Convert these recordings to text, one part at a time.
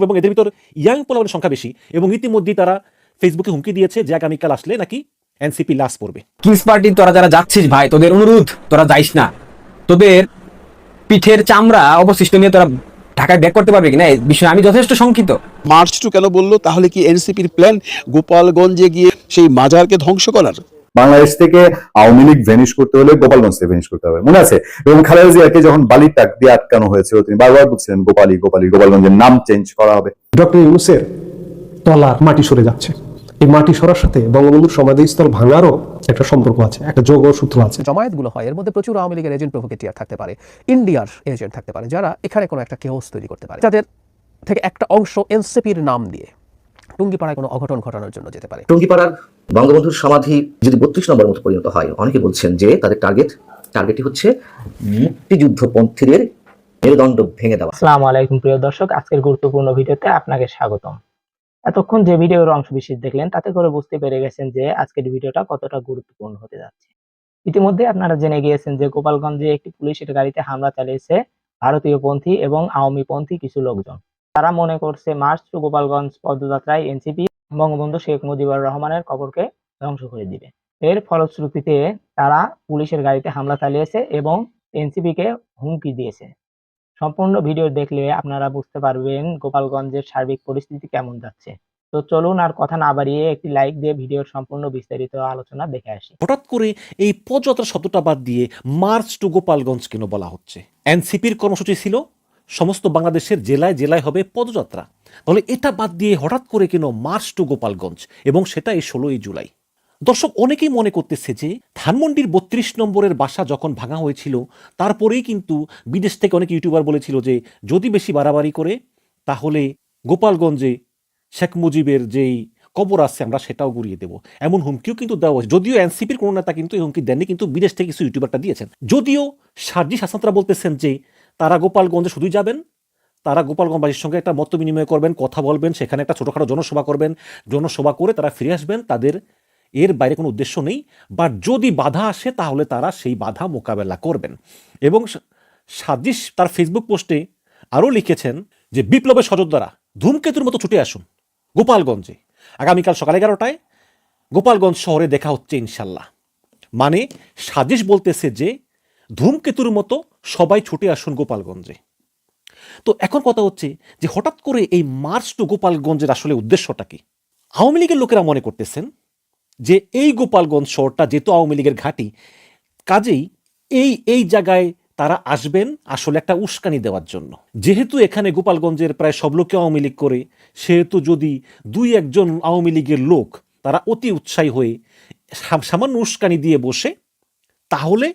Group এবং এদের ভিতর ইয়াং পোলাবের সংখ্যা বেশি এবং ইতিমধ্যেই তারা ফেসবুকে হুমকি দিয়েছে যে আগামীকাল আসলে নাকি এনসিপি লাশ পড়বে। কিংস পার্টি তোরা যারা যাচ্ছিস ভাই তোদের অনুরোধ তোরা যাইস না। তোদের পিঠের চামড়া অবশিষ্ট নিয়ে তোরা ঢাকায় ব্যাক করতে পারবে কিনা? এই বিষয়ে আমি যথেষ্ট শঙ্কিত। মার্চ টু কেন বলল? তাহলে কি এনসিপির প্ল্যান গোপালগঞ্জে গিয়ে সেই মাজারকে ধ্বংস করার? বাংলাদেশ থেকে আওয়ামী লীগ ভ্যানিশ করতে হলে গোপালগঞ্জ থেকে ভ্যানিশ করতে হবে। মনে আছে? এবং খালেদা জিয়াকে যখন বালির টাক দিয়ে আটকানো হয়েছিল তিনি বারবার বলছিলেন গোপালী গোপালী গোপালগঞ্জের নাম চেঞ্জ করা হবে। ডক্টর ইউনুসের তলার মাটি সরে যাচ্ছে। এই মাটি সরার সাথে বঙ্গবন্ধুর সমাধিস্থল ভাঙারও একটা সম্পর্ক আছে একটা যোগ সূত্র আছে। জমায়েতগুলো হয় এর মধ্যে প্রচুর আওয়ামী লীগের এজেন্ট প্রভোকেটিয়ার থাকতে পারে ইন্ডিয়ার এজেন্ট থাকতে পারে যারা এখানে কোনো একটা কেওস তৈরি করতে পারে। যাদের থেকে একটা অংশ এনসিপির নাম দিয়ে টুঙ্গিপাড়ায় কোনো অঘটন ঘটানোর জন্য যেতে পারে। টঙ্গিপাড়ার বঙ্গবন্ধুর সমাধি যদি বত্রিশ নম্বর মতো পরিণত হয়, অনেকে বলছেন যে তাদের টার্গেট টার্গেটটি হচ্ছে মুক্তিযুদ্ধপন্থীদের মেরুদণ্ড ভেঙে দেওয়া। আসসালামু আলাইকুম প্রিয় দর্শক, আজকের গুরুত্বপূর্ণ ভিডিওতে আপনাকে স্বাগতম। এতক্ষণ যে ভিডিওর অংশ বিশেষ দেখলেন, তাতে করে বুঝতে পেরে গেছেন যে আজকের ভিডিওটা কতটা গুরুত্বপূর্ণ হতে যাচ্ছে। ইতিমধ্যে আপনারা জেনে গিয়েছেন যে গোপালগঞ্জে একটি পুলিশের গাড়িতে হামলা চালিয়েছে ভারতীয় পন্থী এবং আওয়ামী পন্থী কিছু লোকজন। তারা মনে করছে, মার্চ টু গোপালগঞ্জ পদযাত্রায় এনসিপি বঙ্গবন্ধু শেখ মুজিবুর রহমানের কবরকে ধ্বংস করে দিবে। এর ফলশ্রুতিতে তারা পুলিশের গাড়িতে হামলা চালিয়েছে এবং এনসিপি কে হুমকি দিয়েছে। সম্পূর্ণ ভিডিও দেখলে আপনারা বুঝতে পারবেন গোপালগঞ্জের সার্বিক পরিস্থিতি কেমন যাচ্ছে। তো চলুন আর কথা না বাড়িয়ে একটি লাইক দিয়ে ভিডিওর সম্পূর্ণ বিস্তারিত আলোচনা দেখে আসি। হঠাৎ করে এই পদযাত্রা শব্দটা বাদ দিয়ে মার্চ টু গোপালগঞ্জ কেন বলা হচ্ছে? এনসিপির কর্মসূচি ছিল সমস্ত বাংলাদেশের জেলায় জেলায় হবে পদযাত্রা। তাহলে এটা বাদ দিয়ে হঠাৎ করে কেন মার্চ টু গোপালগঞ্জ এবং সেটা এই ষোলোই জুলাই? দর্শক, অনেকেই মনে করতেছে যে ধানমন্ডির বত্রিশ নম্বরের বাসা যখন ভাঙা হয়েছিল, তারপরেই কিন্তু বিদেশ থেকে অনেক ইউটিউবার বলেছিল যে যদি বেশি বাড়াবাড়ি করে, তাহলে গোপালগঞ্জে শেখ মুজিবের যেই কবর আছে, আমরা সেটাও গুড়িয়ে দেবো। এমন হুমকিও কিন্তু দেওয়া হয়েছে। যদিও এনসিপির কোনো নেতা কিন্তু এই হুমকি দেননি, কিন্তু বিদেশ থেকে কিছু ইউটিউবারটা দিয়েছেন। যদিও সার্জি হাসানরা বলতেছেন যে তারা গোপালগঞ্জে শুধুই যাবেন? তারা গোপালগঞ্জবাসীর সঙ্গে একটা মত বিনিময় করবেন, কথা বলবেন, সেখানে একটা ছোটোখাটো জনসভা করবেন। জনসভা করে তারা ফিরে আসবেন, তাদের এর বাইরে কোনো উদ্দেশ্য নেই। বা যদি বাধা আসে, তাহলে তারা সেই বাধা মোকাবেলা করবেন। এবং সাজিস তার ফেসবুক পোস্টে আরও লিখেছেন যে, বিপ্লবের সজোদ্দারা ধূমকেতুর মতো ছুটে আসুন গোপালগঞ্জে। আগামীকাল সকাল এগারোটায় গোপালগঞ্জ শহরে দেখা হচ্ছে ইনশাল্লাহ। মানে সাজিশ বলতেছে যে, ধূমকেতুর মতো সবাই ছুটে আসুন গোপালগঞ্জে। তো এখন কথা হচ্ছে যে হঠাৎ করে এই মার্চ টু গোপালগঞ্জের আসলে উদ্দেশ্যটা কি? আওয়ামী লীগের লোকেরা মনে করতেছেন যে এই গোপালগঞ্জ শহরটা যেহেতু আওয়ামী লীগের ঘাঁটি, কাজেই এই এই জায়গায় তারা আসবেন আসলে একটা উস্কানি দেওয়ার জন্য। যেহেতু এখানে গোপালগঞ্জের প্রায় সব লোকে আওয়ামী লীগ করে, সেহেতু যদি দুই একজন আওয়ামী লীগের লোক তারা অতি উৎসাহী হয়ে সামান্য উস্কানি দিয়ে বসে, তাহলে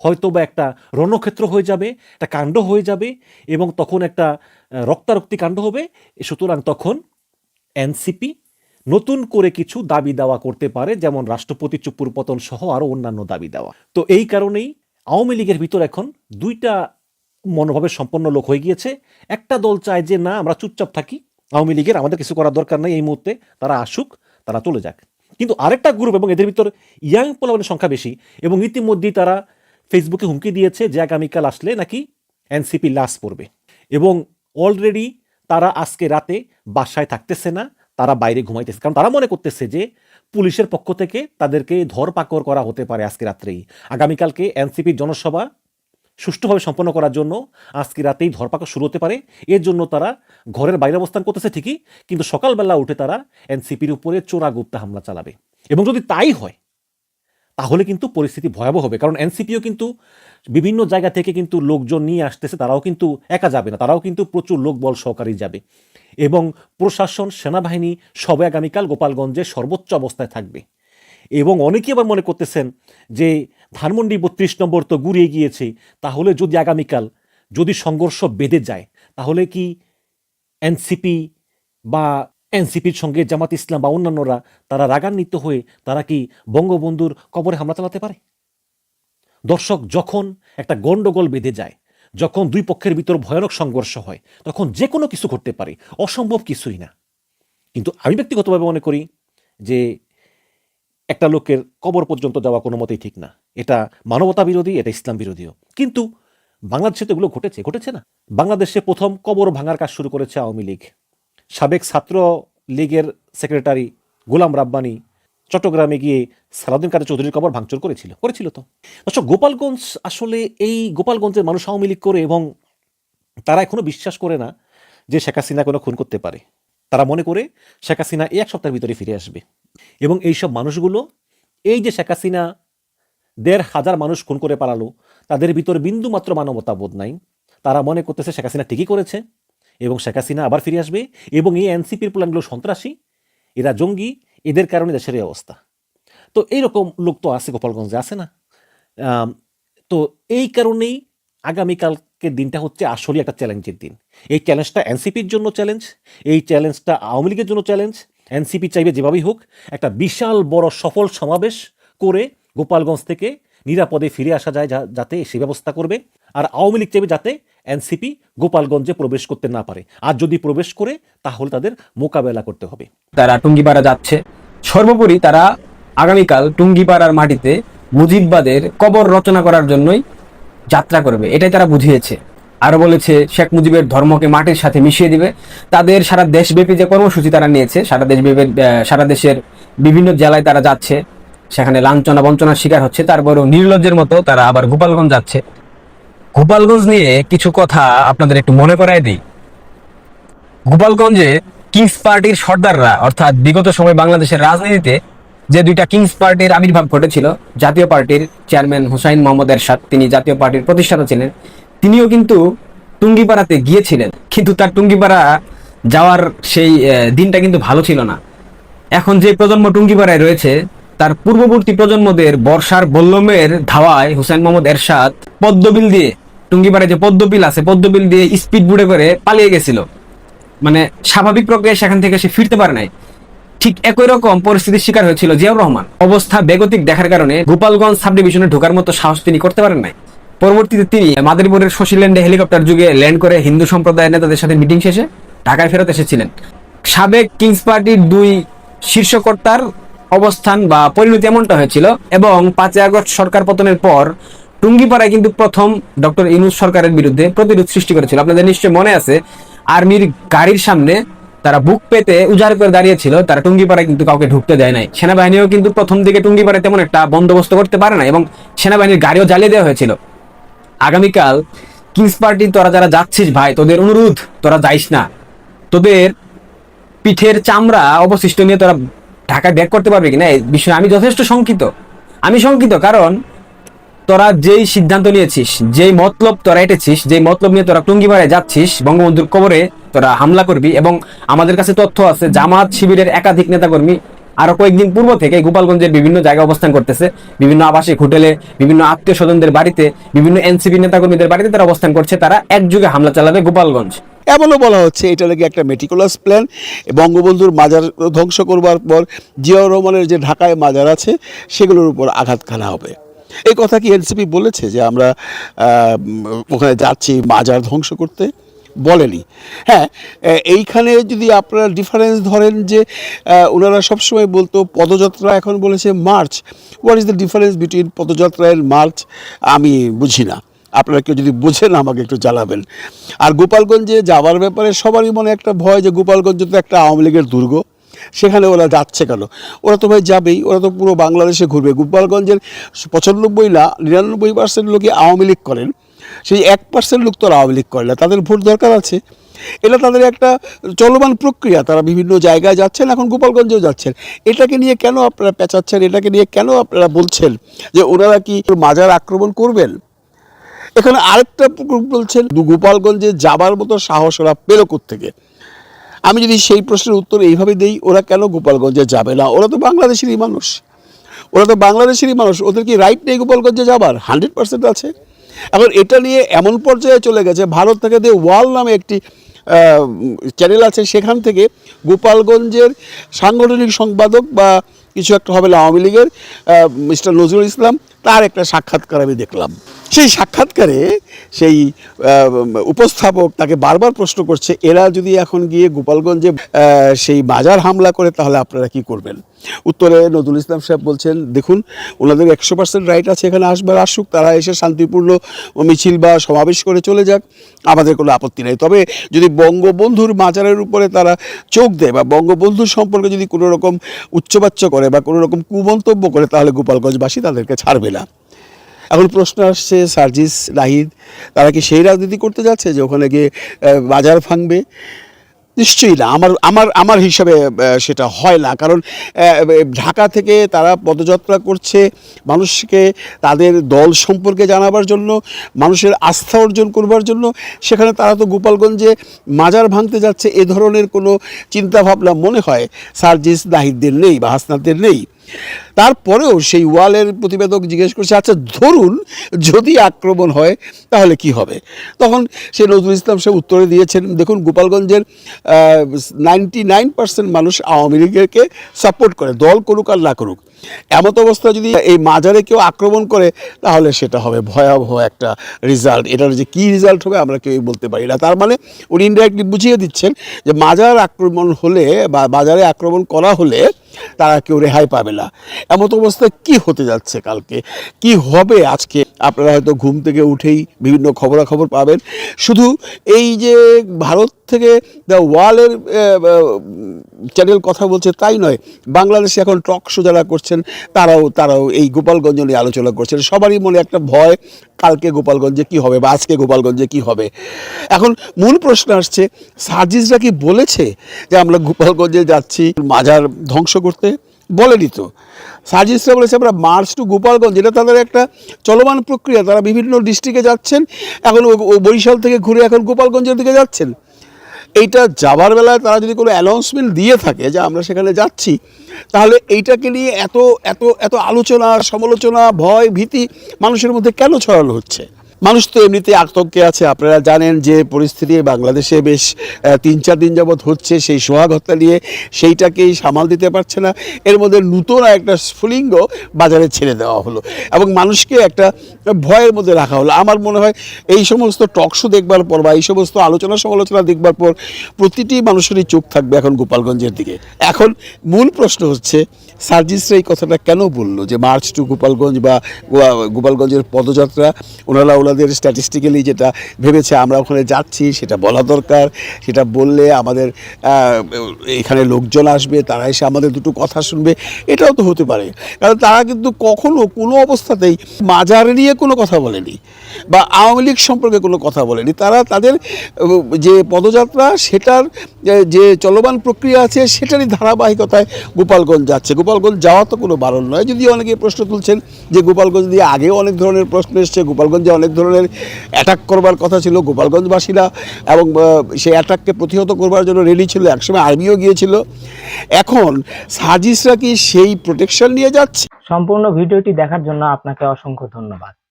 হয়তো বা একটা রণক্ষেত্র হয়ে যাবে, একটা কাণ্ড হয়ে যাবে এবং তখন একটা রক্তারক্তি কাণ্ড হবে। সুতরাং তখন এনসিপি নতুন করে কিছু দাবি দাওয়া করতে পারে, যেমন রাষ্ট্রপতি চুপুর পতন সহ আরও অন্যান্য দাবি দেওয়া। তো এই কারণেই আওয়ামী লীগের ভিতর এখন দুইটা মনোভাবের সম্পন্ন লোক হয়ে গিয়েছে। একটা দল চায় যে, না, আমরা চুপচাপ থাকি। আওয়ামী লীগের আমাদের কিছু করার দরকার নেই এই মুহূর্তে। তারা আসুক, তারা চলে যাক। কিন্তু আরেকটা গ্রুপ এবং এদের ভিতর ইয়াং পোলাবের সংখ্যা বেশি এবং ইতিমধ্যেই তারা ফেসবুকে হুমকি দিয়েছে যে আগামীকাল আসলে নাকি এনসিপি লাশ পড়বে। এবং অলরেডি তারা আজকে রাতে বাসায় থাকতেছে না, তারা বাইরে ঘুমাইতেছে। কারণ তারা মনে করতেছে যে পুলিশের পক্ষ থেকে তাদেরকে ধরপাকড় করা হতে পারে আজকে রাত্রেই। আগামীকালকে এনসিপির জনসভা সুষ্ঠুভাবে সম্পন্ন করার জন্য আজকে রাতেই ধরপাকড় শুরু হতে পারে। এর জন্য তারা ঘরের বাইরে অবস্থান করতেছে ঠিকই, কিন্তু সকালবেলা উঠে তারা এনসিপির উপরে চোরা গুপ্তা হামলা চালাবে। এবং যদি তাই হয় তাহলে কিন্তু পরিস্থিতি ভয়াবহ হবে। কারণ এনসিপিও কিন্তু বিভিন্ন জায়গা থেকে কিন্তু লোকজন নিয়ে আসতেছে, তারাও কিন্তু একা যাবে না, তারাও কিন্তু প্রচুর লোকবল সহকারী যাবে। এবং প্রশাসন, সেনাবাহিনী সবে আগামীকাল গোপালগঞ্জে সর্বোচ্চ অবস্থায় থাকবে। এবং অনেকেই আবার মনে করতেছেন যে ধানমন্ডি বত্রিশ নম্বর তো গুড়িয়ে গিয়েছে, তাহলে যদি আগামীকাল যদি সংঘর্ষ বেঁধে যায়, তাহলে কি এনসিপি বা এনসিপির সঙ্গে জামাত ইসলাম বা অন্যান্যরা, তারা রাগান্বিত হয়ে তারা কি বঙ্গবন্ধুর কবরে হামলা চালাতে পারে? দর্শক, যখন একটা গন্ডগোল বেঁধে যায়, যখন দুই পক্ষের ভিতর ভয়ানক সংঘর্ষ হয়, তখন যে কোনো কিছু ঘটতে পারে, অসম্ভব কিছুই না। কিন্তু আমি ব্যক্তিগতভাবে মনে করি যে একটা লোকের কবর পর্যন্ত যাওয়া কোনো মতেই ঠিক না। এটা মানবতা বিরোধী, এটা ইসলাম বিরোধীও। কিন্তু বাংলাদেশে তো এগুলো ঘটেছে ঘটেছে না। বাংলাদেশে প্রথম কবর ভাঙার কাজ শুরু করেছে আওয়ামী লীগ। সাবেক ছাত্র লীগের সেক্রেটারি গোলাম রাব্বানি চট্টগ্রামে গিয়ে সালাউদ্দিন কাদের চৌধুরীর কবর ভাঙচুর করেছিল করেছিল তো। দর্শক, গোপালগঞ্জ আসলে এই গোপালগঞ্জের মানুষ আওয়ামী লীগ করে এবং তারা এখনও বিশ্বাস করে না যে শেখ হাসিনা কোনো খুন করতে পারে। তারা মনে করে শেখ হাসিনা এই এক সপ্তাহের ভিতরে ফিরে আসবে। এবং এই সব মানুষগুলো, এই যে শেখ হাসিনা দেড় হাজার মানুষ খুন করে পালালো, তাদের ভিতর বিন্দু মাত্র মানবতা বোধ নাই। তারা মনে করতেছে শেখ হাসিনা ঠিকই করেছে। এবং শেখ হাসিনা আবার ফিরে আসবে এবং এই এনসিপির প্ল্যানগুলো সন্ত্রাসী, এরা জঙ্গি, এদের কারণে দেশের এই অবস্থা। তো এইরকম লোক তো আছে গোপালগঞ্জে, আছে না? তো এই কারণেই আগামীকালকের দিনটা হচ্ছে আসলে একটা চ্যালেঞ্জের দিন। এই চ্যালেঞ্জটা এনসিপির জন্য চ্যালেঞ্জ, এই চ্যালেঞ্জটা আওয়ামী লীগের জন্য চ্যালেঞ্জ। এনসিপি চাইবে যেভাবেই হোক, একটা বিশাল বড় সফল সমাবেশ করে গোপালগঞ্জ থেকে নিরাপদে ফিরে আসা যায় যাতে সে ব্যবস্থা করবে। আর আওয়ামী লীগ চাইবে যাতে এনসিপি গোপালগঞ্জে প্রবেশ করতে না পারে। আর যদি প্রবেশ করে, তাহলে তাদের মোকাবেলা করতে হবে। তারা টুঙ্গিপাড়া যাচ্ছে। সর্বোপরি তারা আগামীকাল টুঙ্গিপাড়ার মাটিতে মুজিববাদের কবর রচনা করার জন্যই যাত্রা করবে। এটাই তারা বুঝিয়েছে। আরও বলেছে, শেখ মুজিবের ধর্মকে মাটির সাথে মিশিয়ে দিবে। তাদের সারা দেশব্যাপী যে কর্মসূচি তারা নিয়েছে, সারা দেশব্যাপী সারা দেশের বিভিন্ন জেলায় তারা যাচ্ছে। সেখানে লাঞ্ছনা বঞ্চনার শিকার হচ্ছে, তারপরেও নির্লজ্জের মতো তারা আবার গোপালগঞ্জ যাচ্ছে। গোপালগঞ্জ নিয়ে কিছু কথা আপনাদের একটু মনে করায় দিই। গোপালগঞ্জে কিংস পার্টির সর্দাররা, অর্থাৎ বিগত সময় বাংলাদেশের রাজনীতিতে যে দুইটা কিংস পার্টির আবির্ভাব ঘটেছিল, জাতীয় পার্টির চেয়ারম্যান হুসাইন মোহাম্মদ এরশাদ, তিনি জাতীয় পার্টির প্রতিষ্ঠাতা ছিলেন, তিনিও কিন্তু টুঙ্গিপাড়াতে গিয়েছিলেন। কিন্তু তার টুঙ্গিপাড়া যাওয়ার সেই দিনটা কিন্তু ভালো ছিল না। এখন যে প্রজন্ম টুঙ্গিপাড়ায় রয়েছে তার পূর্ববর্তী প্রজন্মদের বর্ষার বল্লমের ধাওয়ায় হুসাইন মোহাম্মদ এরশাদ পদ্মবিল দিয়ে, টুঙ্গিপাড়ায় যে পদ্মবিল আছে, পদ্মবিল দিয়ে স্পিড বুড়ে করে পালিয়ে গেছিল। মানে স্বাভাবিক প্রক্রিয়ায় সেখান থেকে সে ফিরতে পারে নাই। ঠিক একই রকম পরিস্থিতির শিকার হয়েছিল জিয়াউর রহমান। অবস্থা বেগতিক দেখার কারণে গোপালগঞ্জ সাব ডিভিশনে ঢোকার মতো সাহস তিনি করতে পারেন নাই। পরবর্তীতে তিনি মাদারীপুরের শশীল্যান্ডে হেলিকপ্টার যুগে ল্যান্ড করে হিন্দু সম্প্রদায়ের নেতাদের সাথে মিটিং শেষে ঢাকায় ফেরত এসেছিলেন। সাবেক কিংস পার্টির দুই শীর্ষকর্তার অবস্থান বা পরিণতি এমনটা হয়েছিল এবং পাঁচই আগস্ট সরকার পতনের পর টুঙ্গিপাড়ায় কিন্তু প্রথম ডক্টর ইনুস সরকারের বিরুদ্ধে প্রতিরোধ সৃষ্টি করেছিল। আপনাদের নিশ্চয় মনে আছে, আর্মির গাড়ির সামনে তারা বুক পেতে উজাড় করে দাঁড়িয়েছিল, তারা টুঙ্গিপাড়ায় কিন্তু কাউকে ঢুকতে দেয় নাই। সেনাবাহিনীও কিন্তু প্রথম দিকে টুঙ্গিপাড়ায় তেমন একটা বন্দোবস্ত করতে পারে না এবং সেনাবাহিনীর গাড়িও জ্বালিয়ে দেওয়া হয়েছিল। আগামীকাল কিংস পার্টি তোরা যারা যাচ্ছিস ভাই, তোদের অনুরোধ, তোরা যাইস না। তোদের পিঠের চামড়া অবশিষ্ট নিয়ে তোরা ঢাকায় ব্যাক করতে পারবে কিনা, এই বিষয়ে আমি যথেষ্ট শঙ্কিত। আমি শঙ্কিত কারণ তোরা যেই সিদ্ধান্ত নিয়েছিস, যেই মতলব তোরা এটেছিস, যেই মতলব নিয়ে তোরা টুঙ্গিপাড়ায় যাচ্ছিস, বঙ্গবন্ধুর কবরে তোরা হামলা করবি এবং আমাদের কাছে তথ্য আছে জামাত শিবিরের একাধিক নেতাকর্মী আরও কয়েকদিন পূর্ব থেকে গোপালগঞ্জের বিভিন্ন জায়গায় অবস্থান করতেছে। বিভিন্ন আবাসিক হোটেলে, বিভিন্ন আত্মীয় স্বজনদের বাড়িতে, বিভিন্ন এনসিপি নেতাকর্মীদের বাড়িতে তারা অবস্থান করছে। তারা একযুগে হামলা চালাবে গোপালগঞ্জ। এমনও বলা হচ্ছে, এটা নাকি একটা মেটিকুলাস প্ল্যান বঙ্গবন্ধুর মাজার ধ্বংস করবার পর জিয়াউর রহমানের যে ঢাকায় মাজার আছে, সেগুলোর উপর আঘাত খানা হবে। এই কথা কি এনসিপি বলেছে যে আমরা ওখানে যাচ্ছি মাজার ধ্বংস করতে? বলেনি। হ্যাঁ এইখানে যদি আপনারা ডিফারেন্স ধরেন যে ওনারা সবসময় বলতো পদযাত্রা এখন বলেছে march. What is the difference between padayatra and march? আমি বুঝি না। আপনারা কেউ যদি বোঝেন, আমাকে একটু জানাবেন। আর গোপালগঞ্জে যাওয়ার ব্যাপারে সবারই মনে একটা ভয় যে গোপালগঞ্জ তো একটা আওয়ামী লীগের দুর্গ। সেখানে ওরা যাচ্ছে কেন? ওরা তো ভাই যাবেই, ওরা তো পুরো বাংলাদেশে ঘুরবে। গোপালগঞ্জের পঁচানব্বই না নিরানব্বই পার্সেন্ট লোকই আওয়ামী লীগ করেন। সেই এক পার্সেন্ট লোক তো আওয়ামী লীগ করে না। তাদের ভোট দরকার আছে। এটা তাদের একটা চলমান প্রক্রিয়া। তারা বিভিন্ন জায়গায় যাচ্ছেন, এখন গোপালগঞ্জেও যাচ্ছেন। এটাকে নিয়ে কেন আপনারা পেঁচাচ্ছেন? এটাকে নিয়ে কেন আপনারা বলছেন যে ওনারা কি মাজার আক্রমণ করবেন? এখানে আরেকটা গ্রুপ বলছেন গোপালগঞ্জে যাবার মতো সাহস ওরা পেল থেকে আমি যদি সেই প্রশ্নের উত্তর এইভাবে দেই, ওরা কেন গোপালগঞ্জে যাবে না? ওরা তো বাংলাদেশেরই মানুষ। ওরা তো বাংলাদেশেরই মানুষ। ওদের কি রাইট নেই গোপালগঞ্জে যাবার? হান্ড্রেড পার্সেন্ট আছে। এখন এটা নিয়ে এমন পর্যায়ে চলে গেছে, ভারত থেকে দে ওয়াল নামে একটি চ্যানেল আছে, সেখান থেকে গোপালগঞ্জের সাংগঠনিক সম্পাদক বা কিছু একটা হবে আওয়ামী লীগের মিস্টার নজরুল ইসলাম, তার একটা সাক্ষাৎকার আমি দেখলাম। সেই সাক্ষাৎকারে সেই উপস্থাপক তাকে বারবার প্রশ্ন করছে, এরা যদি এখন গিয়ে গোপালগঞ্জে সেই বাজার হামলা করে, তাহলে আপনারা কি করবেন? উত্তরে নজরুল ইসলাম সাহেব বলছেন, দেখুন, ওনাদের একশো পার্সেন্ট রাইট আছে এখানে আসবার, আসুক, তারা এসে শান্তিপূর্ণ মিছিল বা সমাবেশ করে চলে যাক, আমাদের কোনো আপত্তি নেই। তবে যদি বঙ্গবন্ধুর মাজারের উপরে তারা চোখ দেয় বা বঙ্গবন্ধুর সম্পর্কে যদি কোনো রকম উচ্চবাচ্য করে বা কোনো রকম কুমন্তব্য করে, তাহলে গোপালগঞ্জবাসী তাদেরকে ছাড়বে না। এখন প্রশ্ন আসছে, সার্জিস নাহিদ তারা কি সেই রাজনীতি করতে যাচ্ছে যে ওখানে গিয়ে বাজার ভাঙবে? নিশ্চয়ই না। আমার আমার আমার হিসাবে সেটা হয় না। কারণ ঢাকা থেকে তারা পদযাত্রা করছে মানুষকে তাদের দল সম্পর্কে জানাবার জন্য, মানুষের আস্থা অর্জন করবার জন্য। সেখানে তারা তো গোপালগঞ্জে মাজার ভাঙতে যাচ্ছে, এ ধরনের কোনো চিন্তাভাবনা মনে হয়। সার্জিস নাহিদদের নেই বা হাসনাদের নেই। তারপরেও সেই ওয়ালের প্রতিবেদক জিজ্ঞেস করছে আচ্ছা ধরুন যদি আক্রমণ হয়, তাহলে কি হবে? তখন সে নজরুল ইসলাম সাহেব উত্তরে দিয়েছেন, দেখুন, গোপালগঞ্জের নাইনটি নাইন পার্সেন্ট মানুষ আওয়ামী লীগকে সাপোর্ট করে, দল করুক আর না করুক। এমত অবস্থা যদি এই মাজারে কেউ আক্রমণ করে, তাহলে সেটা হবে ভয়াবহ একটা রেজাল্ট এটার যে কী রেজাল্ট হবে, আমরা কেউই বলতে পারি না। তার মানে উনি ইনডাইরেক্টলি বুঝিয়ে দিচ্ছেন যে, মাজার আক্রমণ হলে বা বাজারে আক্রমণ করা হলে তারা কেউ রেহাই পাবে না। এমত অবস্থায় কি হতে যাচ্ছে কালকে? কি হবে আজকে? আপনারা হয়তো ঘুম থেকে উঠেই বিভিন্ন খবরাখবর পাবেন। শুধু এই যে ভারত থেকে দ্য ওয়ালের চ্যানেল কথা বলছে, তাই নয়। বাংলাদেশে এখন টক শো যারা করছেন, তারাও তারাও এই গোপালগঞ্জ নিয়ে আলোচনা করছেন। সবারই মনে একটা ভয়, কালকে গোপালগঞ্জে কি হবে বা আজকে গোপালগঞ্জে কি হবে? এখন মূল প্রশ্ন আসছে, সার্জিসরা কি বলেছে যে আমরা গোপালগঞ্জে যাচ্ছি, মাজার ধ্বংস করতে? বলেনি তো। সার্জিসরা বলেছে, আমরা মার্চ টু গোপালগঞ্জ, এটা তাদের একটা চলমান প্রক্রিয়া। তারা বিভিন্ন ডিস্ট্রিক্টে যাচ্ছেন, এখন বরিশাল থেকে ঘুরে এখন গোপালগঞ্জের দিকে যাচ্ছেন। এইটা যাবার বেলায় তারা যদি কোনো অ্যানাউন্সমেন্ট দিয়ে থাকে যে আমরা সেখানে যাচ্ছি, তাহলে এইটাকে নিয়ে এত এত এত আলোচনা, সমালোচনা, ভয়, ভীতি মানুষের মধ্যে কেন ছড়ানো হচ্ছে? মানুষ তো এমনিতে আতঙ্কে আছে। আপনারা জানেন যে পরিস্থিতি বাংলাদেশে বেশ তিন চার দিন যাবৎ হচ্ছে। সেই সোহাগ হত্যা নিয়ে সেইটাকেই সামাল দিতে পারছে না। এর মধ্যে নূতন একটা স্ফুলিঙ্গ বাজারে ছেড়ে দেওয়া হলো এবং মানুষকে একটা ভয়ের মধ্যে রাখা হলো। আমার মনে হয় এই সমস্ত টকশো দেখবার পর বা এই সমস্ত আলোচনা সমালোচনা দেখবার পর প্রতিটি মানুষেরই চোখ থাকবে এখন গোপালগঞ্জের দিকে। এখন মূল প্রশ্ন হচ্ছে সার্জিসরা এই কথাটা কেন বলল? যে মার্চ টু গোপালগঞ্জ বা গোপালগঞ্জের পদযাত্রা, ওনারা ওনাদের স্ট্যাটিস্টিক্যালি যেটা ভেবেছে আমরা ওখানে যাচ্ছি, সেটা বলা দরকার। সেটা বললে আমাদের এখানে লোকজন আসবে, তারা এসে আমাদের দুটো কথা শুনবে। এটাও তো হতে পারে। কারণ তারা কিন্তু কখনো কোনো অবস্থাতেই মাজার নিয়ে কোনো কথা বলেনি। বা আওয়ামী লীগ সম্পর্কে কোনো কথা বলেনি। তারা তাদের যে পদযাত্রা, সেটার যে- চলমান প্রক্রিয়া আছে, সেটারই ধারাবাহিকতায় গোপালগঞ্জ যাচ্ছে। গোপালগঞ্জ যাওয়া তো কোনো বারণ নয়। যদিও অনেকে প্রশ্ন তুলছেন যে গোপালগঞ্জ দিয়ে আগেও অনেক ধরনের প্রশ্ন এসছে। গোপালগঞ্জে অনেক ধরনের অ্যাটাক করবার কথা ছিল। গোপালগঞ্জবাসীরা এবং সেই অ্যাটাককে প্রতিহত করবার জন্য রেডি ছিল। একসময় আর্মিও গিয়েছিল। এখন সার্জিসরা কি সেই প্রোটেকশন নিয়ে যাচ্ছে? সম্পূর্ণ ভিডিওটি দেখার জন্য আপনাকে অসংখ্য ধন্যবাদ।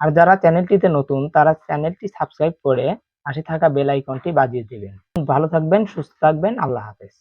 আর যারা চ্যানেলটিতে নতুন, তারা চ্যানেলটি সাবস্ক্রাইব করে পাশে থাকা বেল আইকনটি বাজিয়ে দেবেন। ভালো থাকবেন, সুস্থ থাকবেন, আল্লাহ হাফেজ।